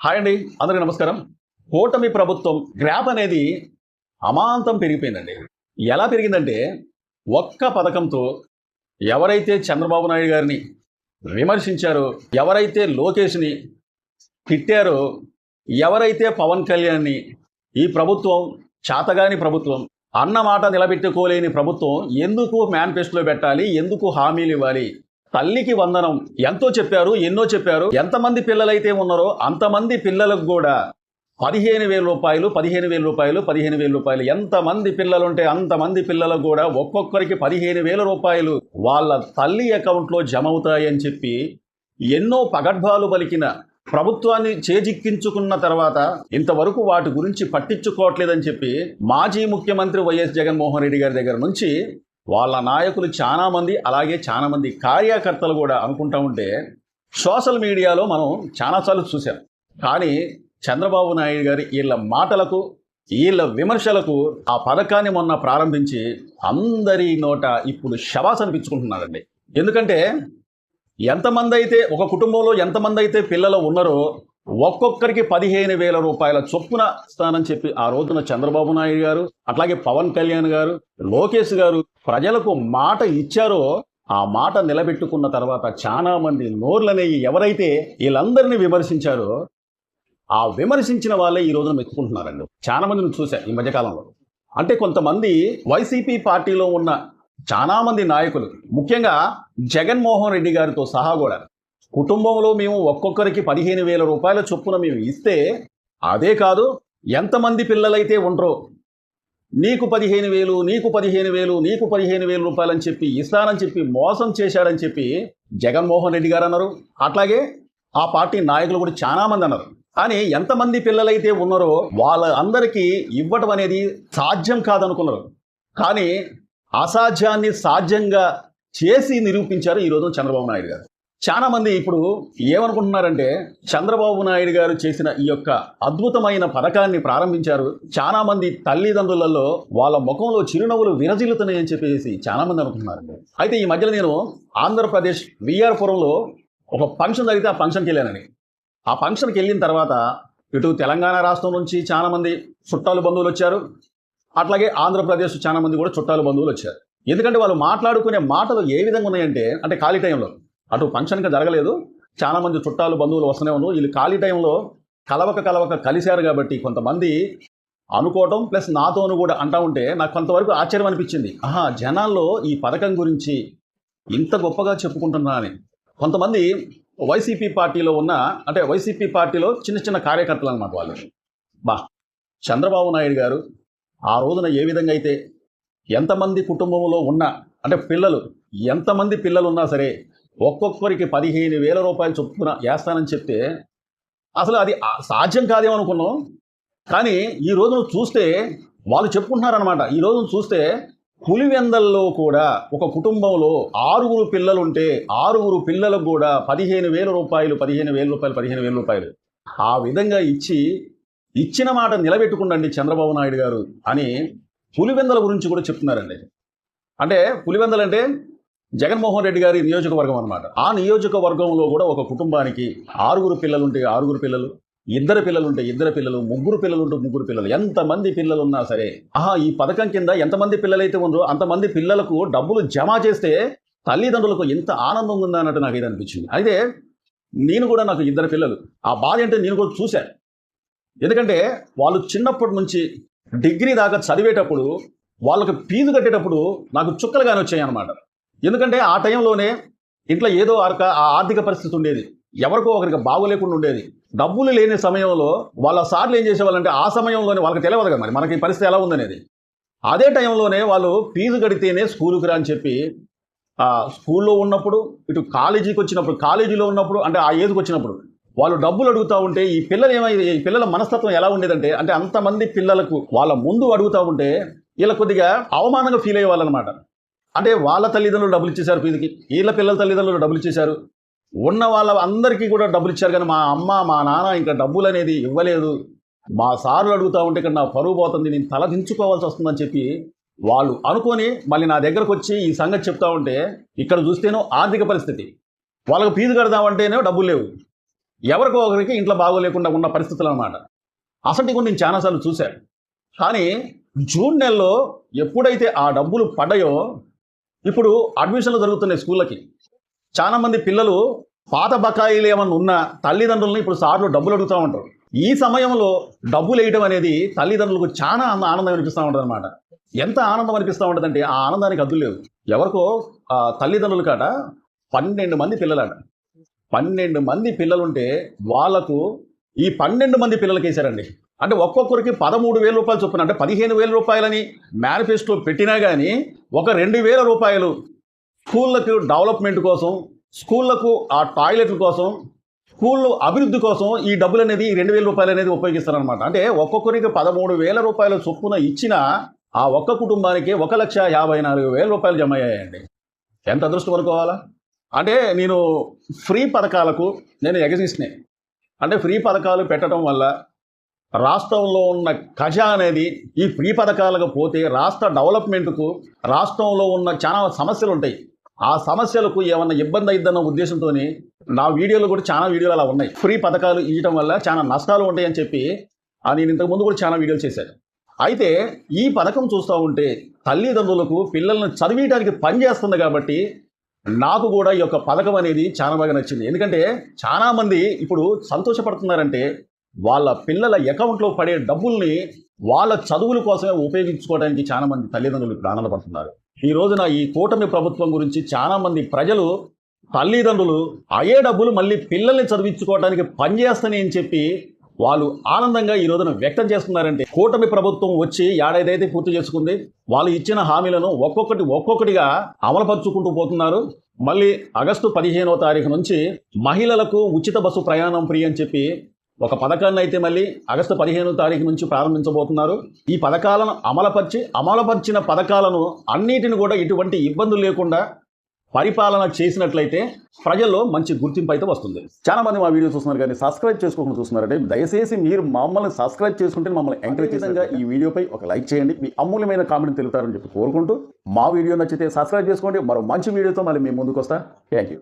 Hi అండి అందరికీ నమస్కారం. కూటమి ప్రభుత్వం గ్రాప్ అనేది అమాంతం పెరిగిపోయిందండి. ఎలా పెరిగిందంటే ఒక్క పథకంతో ఎవరైతే చంద్రబాబు నాయుడు గారిని విమర్శించారో ఎవరైతే లోకేష్ని తిట్టారో ఎవరైతే పవన్ కళ్యాణ్ని ఈ ప్రభుత్వం చాతగాని ప్రభుత్వం అన్నమాట నిలబెట్టుకోలేని ప్రభుత్వం ఎందుకు మేనిఫెస్టోలో పెట్టాలి ఎందుకు హామీలు ఇవ్వాలి తల్లికి వందనం. ఎంతో చెప్పారు ఎన్నో చెప్పారు. ఎంతమంది పిల్లలైతే ఉన్నారో అంతమంది పిల్లలకు కూడా పదిహేను వేల రూపాయలు పదిహేను వేల రూపాయలు పదిహేను వేల రూపాయలు. ఎంతమంది పిల్లలుంటే అంతమంది పిల్లలకు కూడా ఒక్కొక్కరికి పదిహేను వేల రూపాయలు వాళ్ళ తల్లి అకౌంట్లో జమ అవుతాయని చెప్పి ఎన్నో పగడ్భాలు పలికిన ప్రభుత్వాన్ని చేజిక్కించుకున్న తర్వాత ఇంతవరకు వాటి గురించి పట్టించుకోవట్లేదని చెప్పి మాజీ ముఖ్యమంత్రి వైఎస్ జగన్మోహన్ రెడ్డి గారి దగ్గర నుంచి వాళ్ళ నాయకులు చాలామంది అలాగే చాలామంది కార్యకర్తలు కూడా అనుకుంటా ఉంటే సోషల్ మీడియాలో మనం చాలాసార్లు చూసాం కానీ చంద్రబాబు నాయుడు గారి వీళ్ళ మాటలకు వీళ్ళ విమర్శలకు ఆ పథకాన్ని మొన్న ప్రారంభించి అందరి నోట ఇప్పుడు శవాస్ అనిపించుకుంటున్నారండి. ఎందుకంటే ఎంతమంది అయితే ఒక కుటుంబంలో ఎంతమంది అయితే పిల్లలు ఉన్నారో ఒక్కొక్కరికి పదిహేను వేల రూపాయల చొప్పున ఇస్తానని చెప్పి ఆ రోజున చంద్రబాబు నాయుడు గారు అట్లాగే పవన్ కళ్యాణ్ గారు లోకేష్ గారు ప్రజలకు మాట ఇచ్చారో ఆ మాట నిలబెట్టుకున్న తర్వాత చాలా మంది నోర్లనేవి ఎవరైతే వీళ్ళందరినీ విమర్శించారో ఆ విమర్శించిన వాళ్ళే ఈ రోజున మెచ్చుకుంటున్నారండి. చాలా మందిని చూశా ఈ మధ్యకాలంలో అంటే కొంతమంది వైసీపీ పార్టీలో ఉన్న చాలా మంది నాయకులు ముఖ్యంగా జగన్మోహన్ రెడ్డి గారితో సహా కూడా కుటుంబంలో మేము ఒక్కొక్కరికి పదిహేను వేల రూపాయల చొప్పున మేము ఇస్తే అదే కాదు ఎంతమంది పిల్లలైతే ఉండరో నీకు పదిహేను వేలు నీకు పదిహేను వేలు నీకు పదిహేను వేలు రూపాయలని చెప్పి ఇస్తానని చెప్పి మోసం చేశాడని చెప్పి జగన్మోహన్ రెడ్డి గారు అన్నారు. అట్లాగే ఆ పార్టీ నాయకులు కూడా చాలా మంది అన్నారు. కానీ ఎంతమంది పిల్లలైతే ఉన్నారో వాళ్ళ అందరికీ ఇవ్వటం అనేది సాధ్యం కాదనుకున్నారు. కానీ అసాధ్యాన్ని సాధ్యంగా చేసి నిరూపించారు ఈ రోజు చంద్రబాబు నాయుడు గారు. చాలా మంది ఇప్పుడు ఏమనుకుంటున్నారంటే చంద్రబాబు నాయుడు గారు చేసిన ఈ యొక్క అద్భుతమైన పథకాన్ని ప్రారంభించారు. చాలా మంది తల్లిదండ్రులలో వాళ్ళ ముఖంలో చిరునవ్వులు విరజిల్లుతున్నాయని చెప్పేసి చాలా మంది అనుకుంటున్నారండి. అయితే ఈ మధ్యలో నేను ఆంధ్రప్రదేశ్ విఆర్పురంలో ఒక ఫంక్షన్ జరిగితే ఆ ఫంక్షన్కి వెళ్ళానని ఆ ఫంక్షన్కి వెళ్ళిన తర్వాత ఇటు తెలంగాణ రాష్ట్రం నుంచి చాలా మంది చుట్టాలు బంధువులు వచ్చారు. అట్లాగే ఆంధ్రప్రదేశ్ చాలా మంది కూడా చుట్టాలు బంధువులు వచ్చారు. ఎందుకంటే వాళ్ళు మాట్లాడుకునే మాటలు ఏ విధంగా ఉన్నాయంటే అంటే ఖాళీ టైంలో అటు ఫంక్షన్గా జరగలేదు. చాలా మంది చుట్టాలు బంధువులు వస్తూనే ఉన్నారు. వీళ్ళు ఖాళీ టైంలో కలవక కలవక కలిశారు కాబట్టి కొంతమంది అనుకోవటం ప్లస్ నాతోను కూడా అంటా ఉంటే నాకు కొంతవరకు ఆశ్చర్యం అనిపించింది. ఆహా జనాల్లో ఈ పథకం గురించి ఇంత గొప్పగా చెప్పుకుంటున్నానని కొంతమంది వైసీపీ పార్టీలో ఉన్న అంటే వైసీపీ పార్టీలో చిన్న చిన్న కార్యకర్తలు అన్నమాట వాళ్ళు. బా చంద్రబాబు నాయుడు గారు ఆ రోజున ఏ విధంగా అయితే ఎంతమంది కుటుంబంలో ఉన్న అంటే పిల్లలు ఎంతమంది పిల్లలు ఉన్నా సరే ఒక్కొక్కరికి పదిహేను వేల రూపాయలు చొప్పున వేస్తానని చెప్తే అసలు అది సాధ్యం కాదేమో అనుకున్నాం కానీ ఈ రోజును చూస్తే వాళ్ళు చెప్పుకుంటున్నారనమాట ఈ రోజును చూస్తే పులివెందల్లో కూడా ఒక కుటుంబంలో ఆరుగురు పిల్లలు ఉంటే ఆరుగురు పిల్లలకు కూడా పదిహేను వేల రూపాయలు పదిహేను వేల రూపాయలు పదిహేను వేల రూపాయలు ఆ విధంగా ఇచ్చి ఇచ్చిన మాట నిలబెట్టుకుండండి చంద్రబాబు నాయుడు గారు అని పులివెందల గురించి కూడా చెప్తున్నారండి. అంటే పులివెందలంటే జగన్మోహన్ రెడ్డి గారి నియోజకవర్గం అనమాట ఆ నియోజకవర్గంలో కూడా ఒక కుటుంబానికి ఆరుగురు పిల్లలుంటే ఆరుగురు పిల్లలు ఇద్దరు పిల్లలు ఉంటే ఇద్దరు పిల్లలు ముగ్గురు పిల్లలు ఉంటే ముగ్గురు పిల్లలు. ఎంతమంది పిల్లలు ఉన్నా సరే ఆహా ఈ పథకం కింద ఎంతమంది పిల్లలైతే ఉందో అంతమంది పిల్లలకు డబ్బులు జమ చేస్తే తల్లిదండ్రులకు ఎంత ఆనందం ఉందా అన్నట్టు నాకు ఇది అనిపించింది. అయితే నేను కూడా నాకు ఇద్దరు పిల్లలు. ఆ బాధ అంటే నేను కూడా చూశాను ఎందుకంటే వాళ్ళు చిన్నప్పటి నుంచి డిగ్రీ దాకా చదివేటప్పుడు వాళ్ళకి ఫీజు కట్టేటప్పుడు నాకు చుక్కలుగానే వచ్చాయి అన్నమాట ఎందుకంటే ఆ టైంలోనే ఇంట్లో ఏదో ఆర్క ఆ ఆర్థిక పరిస్థితి ఉండేది. ఎవరికో ఒకరికి బాగోలేకుండా ఉండేది. డబ్బులు లేని సమయంలో వాళ్ళ సార్లు ఏం చేసేవాళ్ళంటే ఆ సమయంలోనే వాళ్ళకి తెలియదు కదా మరి. మనకి పరిస్థితి ఎలా ఉందనేది. అదే టైంలోనే వాళ్ళు ఫీజు కడితేనే స్కూలుకి రా అని చెప్పి స్కూల్లో ఉన్నప్పుడు ఇటు కాలేజీకి వచ్చినప్పుడు కాలేజీలో ఉన్నప్పుడు అంటే ఆ ఏజ్కి వచ్చినప్పుడు వాళ్ళు డబ్బులు అడుగుతూ ఉంటే ఈ పిల్లలు ఏమైంది ఈ పిల్లల మనస్తత్వం ఎలా ఉండేదంటే అంటే అంతమంది పిల్లలకు వాళ్ళ ముందు అడుగుతూ ఉంటే వీళ్ళ కొద్దిగా అవమానంగా ఫీల్ అయ్యే వాళ్ళనమాట అంటే వాళ్ళ తల్లిదండ్రులు డబ్బులు ఇచ్చేశారు ఫీజుకి వీళ్ళ పిల్లల తల్లిదండ్రులు డబ్బులు ఇచ్చేశారు. ఉన్న వాళ్ళ అందరికీ కూడా డబ్బులు ఇచ్చారు కానీ మా అమ్మ మా నాన్న ఇంకా డబ్బులు అనేది ఇవ్వలేదు. మా సార్లు అడుగుతా ఉంటే ఇక్కడ నా పరువు పోతుంది నేను తల దించుకోవాల్సి వస్తుందని చెప్పి వాళ్ళు అనుకొని మళ్ళీ నా దగ్గరకు వచ్చి ఈ సంగతి చెప్తా ఉంటే ఇక్కడ చూస్తేనో ఆర్థిక పరిస్థితి. వాళ్ళకి ఫీజు కడదామంటేనే డబ్బులు లేవు. ఎవరికో ఒకరికి ఇంట్లో బాగోలేకుండా ఉన్న పరిస్థితులు అన్నమాట. అసలు కూడా నేను చాలాసార్లు చూశాను కానీ జూన్ నెలలో ఎప్పుడైతే ఆ డబ్బులు పడ్డాయో ఇప్పుడు అడ్మిషన్లు జరుగుతున్నాయి స్కూళ్ళకి చాలామంది పిల్లలు పాత బకాయిలు ఏమన్నా ఉన్న తల్లిదండ్రులను ఇప్పుడు సార్లు డబ్బులు అడుగుతూ ఉంటారు. ఈ సమయంలో డబ్బులు వేయడం అనేది తల్లిదండ్రులకు చాలా ఆనందం అనిపిస్తూ ఉంటుంది అనమాట ఎంత ఆనందం అనిపిస్తూ ఉంటుందంటే ఆ ఆనందానికి అద్దు లేవు. ఎవరికో తల్లిదండ్రులు తల్లిదండ్రుల కాట పన్నెండు మంది పిల్లలాట. పన్నెండు మంది పిల్లలుంటే వాళ్ళకు ఈ పన్నెండు మంది పిల్లలకి వేశారండి. అంటే ఒక్కొక్కరికి పదమూడు వేల రూపాయలు చొప్పున అంటే పదిహేను వేల రూపాయలని మేనిఫెస్టో పెట్టినా కానీ ఒక రెండు వేల రూపాయలు స్కూళ్ళకు డెవలప్మెంట్ కోసం స్కూళ్ళకు ఆ టాయిలెట్ల కోసం స్కూళ్ళు అభివృద్ధి కోసం ఈ డబ్బులు అనేది ఈ రెండు వేల రూపాయలు అనేది ఉపయోగిస్తారనమాట అంటే ఒక్కొక్కరికి పదమూడు వేల రూపాయల చొప్పున ఇచ్చిన ఆ ఒక్క కుటుంబానికి ఒక లక్ష యాభై నాలుగు వేల రూపాయలు జమ అయ్యాయండి. ఎంత అదృష్టం అనుకోవాలా? అంటే నేను ఫ్రీ పథకాలకు నేను ఎగజిస్ట్నే అంటే ఫ్రీ పథకాలు పెట్టడం వల్ల రాష్ట్రంలో ఉన్న ఖజా అనేది ఈ ఫ్రీ పథకాలకు పోతే రాష్ట్ర డెవలప్మెంట్కు రాష్ట్రంలో ఉన్న చాలా సమస్యలు ఉంటాయి ఆ సమస్యలకు ఏమన్నా ఇబ్బంది అయిద్దన్న ఉద్దేశంతో నా వీడియోలు కూడా చాలా వీడియోలు అలా ఉన్నాయి. ఫ్రీ పథకాలు ఇవ్వడం వల్ల చాలా నష్టాలు ఉంటాయని చెప్పి నేను ఇంతకుముందు కూడా చాలా వీడియోలు చేశాను. అయితే ఈ పథకం చూస్తూ ఉంటే తల్లిదండ్రులకు పిల్లల్ని చదివించడానికి పనిచేస్తుంది కాబట్టి నాకు కూడా ఈ యొక్క పథకం అనేది చాలా బాగా నచ్చింది. ఎందుకంటే చాలామంది ఇప్పుడు సంతోషపడుతున్నారంటే వాళ్ళ పిల్లల అకౌంట్లో పడే డబ్బుల్ని వాళ్ళ చదువుల కోసమే ఉపయోగించుకోవడానికి చాలా మంది తల్లిదండ్రులు ప్రాణాలు పడుతున్నారు. ఈ రోజున ఈ కూటమి ప్రభుత్వం గురించి చాలా మంది ప్రజలు తల్లిదండ్రులు అయ్యే డబ్బులు మళ్ళీ పిల్లల్ని చదివించుకోవడానికి పనిచేస్తాయి అని చెప్పి వాళ్ళు ఆనందంగా ఈ రోజున వ్యక్తం చేస్తున్నారంటే కూటమి ప్రభుత్వం వచ్చి ఏడాదైతే పూర్తి చేసుకుంది వాళ్ళు ఇచ్చిన హామీలను ఒక్కొక్కటి ఒక్కొక్కటిగా అమలుపరుచుకుంటూ పోతున్నారు. మళ్ళీ ఆగస్టు పదిహేనవ తారీఖు నుంచి మహిళలకు ఉచిత బస్సు ప్రయాణం ఫ్రీ అని చెప్పి ఒక పథకాన్ని అయితే మళ్ళీ ఆగస్టు పదిహేను తారీఖు నుంచి ప్రారంభించబోతున్నారు. ఈ పథకాలను అమలుపరిచి అమలుపరిచిన పథకాలను అన్నిటిని కూడా ఎటువంటి ఇబ్బందులు లేకుండా పరిపాలన చేసినట్లయితే ప్రజల్లో మంచి గుర్తింపు అయితే వస్తుంది. చాలా మంది మా వీడియో చూస్తున్నారు కానీ సబ్స్క్రైబ్ చేసుకోకుండా చూస్తున్నారంటే దయచేసి మీరు మమ్మల్ని సబ్స్క్రైబ్ చేసుకుంటే మమ్మల్ని ఎంకరేజ్ విధంగా ఈ వీడియోపై ఒక లైక్ చేయండి. మీ అమూల్యమైన కామెంట్ తెలుపుతారని చెప్పి కోరుకుంటూ మా వీడియో నచ్చితే సబ్స్క్రైబ్ చేసుకోండి. మరో మంచి వీడియోతో మళ్ళీ మేము ముందుకు వస్తా. Thank you